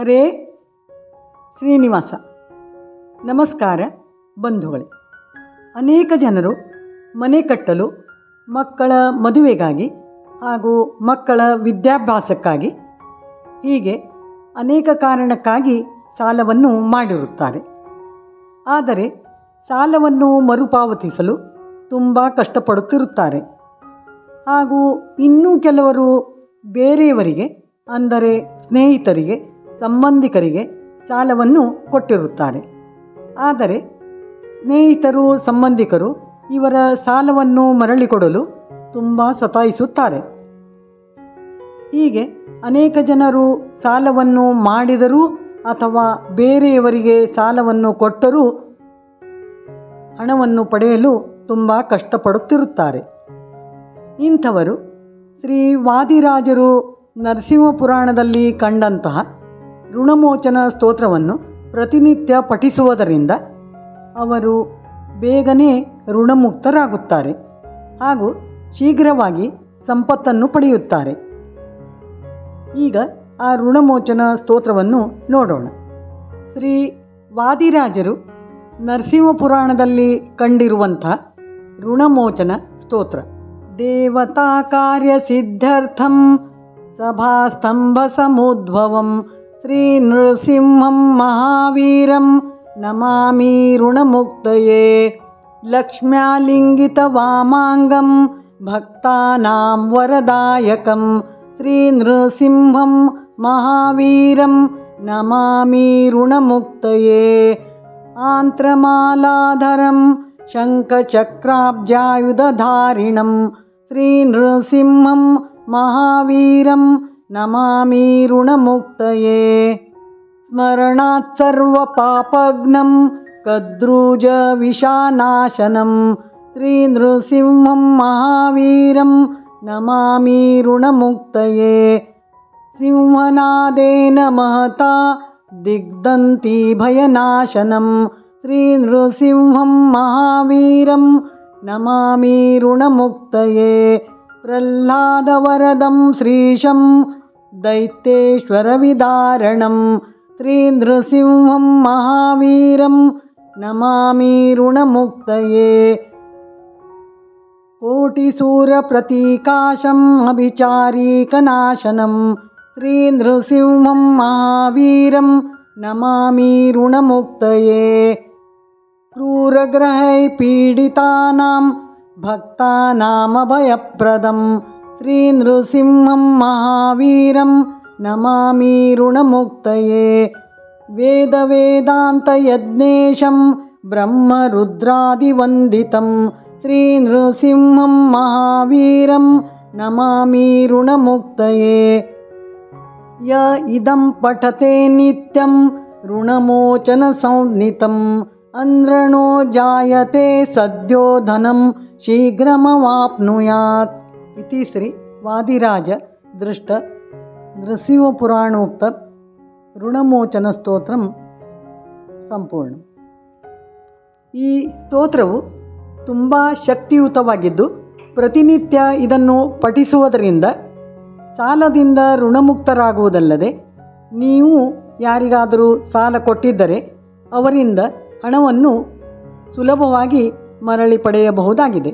ಹರೇ ಶ್ರೀನಿವಾಸ. ನಮಸ್ಕಾರ ಬಂಧುಗಳೇ. ಅನೇಕ ಜನರು ಮನೆ ಕಟ್ಟಲು ಮಕ್ಕಳ ಮದುವೆಗಾಗಿ ಹಾಗೂ ಮಕ್ಕಳ ವಿದ್ಯಾಭ್ಯಾಸಕ್ಕಾಗಿ ಹೀಗೆ ಅನೇಕ ಕಾರಣಕ್ಕಾಗಿ ಸಾಲವನ್ನು ಮಾಡಿರುತ್ತಾರೆ. ಆದರೆ ಸಾಲವನ್ನು ಮರುಪಾವತಿಸಲು ತುಂಬ ಕಷ್ಟಪಡುತ್ತಿರುತ್ತಾರೆ. ಹಾಗೂ ಇನ್ನೂ ಕೆಲವರು ಬೇರೆಯವರಿಗೆ, ಅಂದರೆ ಸ್ನೇಹಿತರಿಗೆ ಸಂಬಂಧಿಕರಿಗೆ ಸಾಲವನ್ನು ಕೊಟ್ಟಿರುತ್ತಾರೆ. ಆದರೆ ಸ್ನೇಹಿತರು, ಸಂಬಂಧಿಕರು ಇವರ ಸಾಲವನ್ನು ಮರಳಿ ಕೊಡಲು ತುಂಬ ಸತಾಯಿಸುತ್ತಾರೆ. ಹೀಗೆ ಅನೇಕ ಜನರು ಸಾಲವನ್ನು ಮಾಡಿದರೂ ಅಥವಾ ಬೇರೆಯವರಿಗೆ ಸಾಲವನ್ನು ಕೊಟ್ಟರೂ ಹಣವನ್ನು ಪಡೆಯಲು ತುಂಬ ಕಷ್ಟಪಡುತ್ತಿರುತ್ತಾರೆ. ಇಂಥವರು ಶ್ರೀ ವಾದಿರಾಜರು ನರಸಿಂಹ ಪುರಾಣದಲ್ಲಿ ಕಂಡಂತಹ ಋಣಮೋಚನ ಸ್ತೋತ್ರವನ್ನು ಪ್ರತಿನಿತ್ಯ ಪಠಿಸುವುದರಿಂದ ಅವರು ಬೇಗನೆ ಋಣಮುಕ್ತರಾಗುತ್ತಾರೆ ಹಾಗೂ ಶೀಘ್ರವಾಗಿ ಸಂಪತ್ತನ್ನು ಪಡೆಯುತ್ತಾರೆ. ಈಗ ಆ ಋಣಮೋಚನ ಸ್ತೋತ್ರವನ್ನು ನೋಡೋಣ. ಶ್ರೀ ವಾದಿರಾಜರು ನರಸಿಂಹ ಪುರಾಣದಲ್ಲಿ ಕಂಡಿರುವಂಥ ಋಣಮೋಚನ ಸ್ತೋತ್ರ. ದೇವತಾ ಕಾರ್ಯ ಸಿದ್ಧಾರ್ಥಂ ಸಭಾಸ್ತಂಭ ಸಮುದ್ಭವಂ श्रीनृसिंहं महावीरं नमामि ऋणमुक्तये। लक्ष्म्यालिङ्गितवामाङ्गं भक्तानां वरदायकं। श्रीनृसिंहं महावीरं नमामि ऋणमुक्तये। आन्त्रमालाधरं शङ्खचक्राब्जायुधधारिणं। श्रीनृसिंहं महावीरं नमामि ऋणमुक्तये। स्मरणात् स्मरणात्सर्वपापग्नं कद्रुजविशानाशनं त्रिनृसिंहं महावीरं नमामि ऋणमुक्तये। सिंहनादेन महता दिग्दन्तिभयनाशनं श्रीनृसिंहं महावीरं नमामि ऋणमुक्तये। प्रह्लादवरदं श्रीशं दैत्येश्वरविदारणं त्रीन्द्रसिंहं महावीरं नमामि ऋणमुक्तये। कोटिसूरप्रतीकाशम् अभिचारीकनाशनं त्रीन्द्रसिंहं महावीरं नमामि ऋणमुक्तये। क्रूरग्रहैः पीडितानां भक्तानामभयप्रदम् श्रीनृसिंहं महावीरं नमामि ऋणमुक्तये। वेदवेदान्तयज्ञेशं ब्रह्मरुद्रादिवन्दितं श्रीनृसिंहं महावीरं नमामि ऋणमुक्तये। य इदं पठते नित्यं ऋणमोचनसंज्ञितम् अन्ध्रणो जायते सद्यो धनं शीघ्रमवाप्नुयात् इति श्री वादिराज दृष्ट नृसिंहपुराणोक्त ಋಣಮೋಚನ ಸಂಪೂರ್ಣ ಈ ಸ್ತೋತ್ರವು ತುಂಬ ಶಕ್ತಿಯುತವಾಗಿದ್ದು ಪ್ರತಿನಿತ್ಯ ಇದನ್ನು ಪಠಿಸುವುದರಿಂದ ಸಾಲದಿಂದ ಋಣಮುಕ್ತರಾಗುವುದಲ್ಲದೆ ನೀವು ಯಾರಿಗಾದರೂ ಸಾಲ ಕೊಟ್ಟಿದ್ದರೆ ಅವರಿಂದ ಹಣವನ್ನು ಸುಲಭವಾಗಿ ಮರಳಿ ಪಡೆಯಬಹುದಾಗಿದೆ